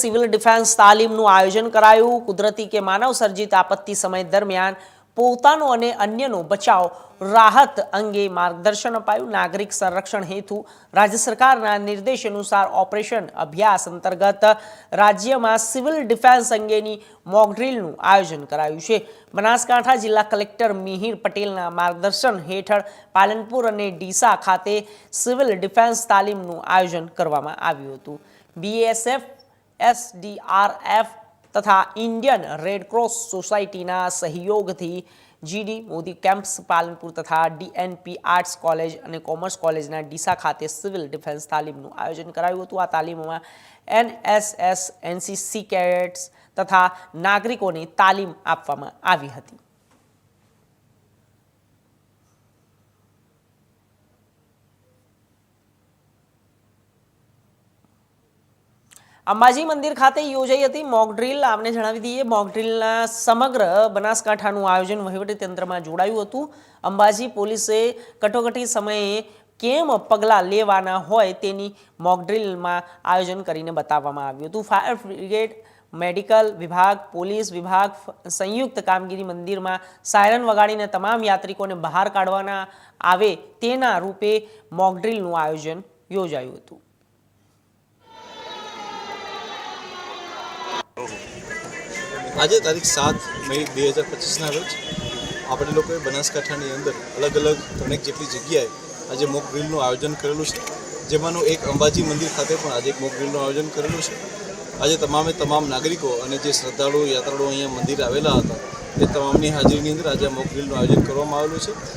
Civil defence તાલીમનું આયોજન કરાયું. કુદરતી કે માનવ સર્જિત આપત્તિ સમય દરમિયાન પોતાનો અને અન્યનો બચાવ રાહત અંગે માર્ગદર્શન અપાયું. નાગરિક સંરક્ષણ હેતુ રાજ્ય સરકારના નિર્દેશ અનુસાર ઓપરેશન અભ્યાસ અંતર્ગત રાજ્યમાં સિવિલ ડિફેન્સ અંગેની મોકડ્રીલનું આયોજન કરાયું છે. બનાસકાંઠા જિલ્લા કલેક્ટર મિહિર પટેલના માર્ગદર્શન હેઠળ પાલનપુર અને ડીસા ખાતે સિવિલ ડિફેન્સ તાલીમનું આયોજન કરવામાં આવ્યું હતું. બીએસએફ એસડીઆરએફ તથા ઇન્ડિયન રેડક્રોસ સોસાયટીના સહયોગથી જીડી મોદી કેમ્પ્સ, પાલનપુર તથા ડીએનપી આર્ટ્સ કોલેજ અને કોમર્સ કોલેજના ડીસા ખાતે સિવિલ ડિફેન્સ તાલીમનું આયોજન કરાયું હતું. આ તાલીમમાં એનએસએસ, એનસીસી કેડેટ્સ તથા નાગરિકોને તાલીમ આપવામાં આવી હતી. અંબાજી મંદિર ખાતે યોજાઈ હતી મોક ડ્રીલ. આપને જણાવી દઈએ, મોક ડ્રીલના સમગ્ર બનાસકાંઠાનું આયોજન વહીવટીતંત્રમાં જોડાયું હતું. અંબાજી પોલીસે કટોકટી સમયે કેમ પગલાં લેવાના હોય તેની મોક ડ્રીલમાં આયોજન કરીને બતાવવામાં આવ્યું હતું. ફાયર બ્રિગેડ, મેડિકલ વિભાગ, પોલીસ વિભાગ, સંયુક્ત કામગીરી મંદિરમાં સાયરન વગાડીને તમામ યાત્રિકોને બહાર કાઢવાના આવે તેના રૂપે મોક ડ્રીલનું આયોજન યોજાયું હતું. આજે તારીખ સાત મે બે હજાર પચીસના રોજ આપણે લોકોએ બનાસકાંઠાની અંદર અલગ અલગ ત્રણેક જેટલી જગ્યાએ આજે મોક ડ્રીલનું આયોજન કરેલું છે. જેમાંનું એક અંબાજી મંદિર ખાતે પણ આજે એક મોક ડ્રીલનું આયોજન કરેલું છે. આજે તમામે તમામ નાગરિકો અને જે શ્રદ્ધાળુ યાત્રાળુઓ અહીંયા મંદિર આવેલા હતા એ તમામની હાજરીની અંદર આજે મોક ડ્રીલનું આયોજન કરવામાં આવેલું છે.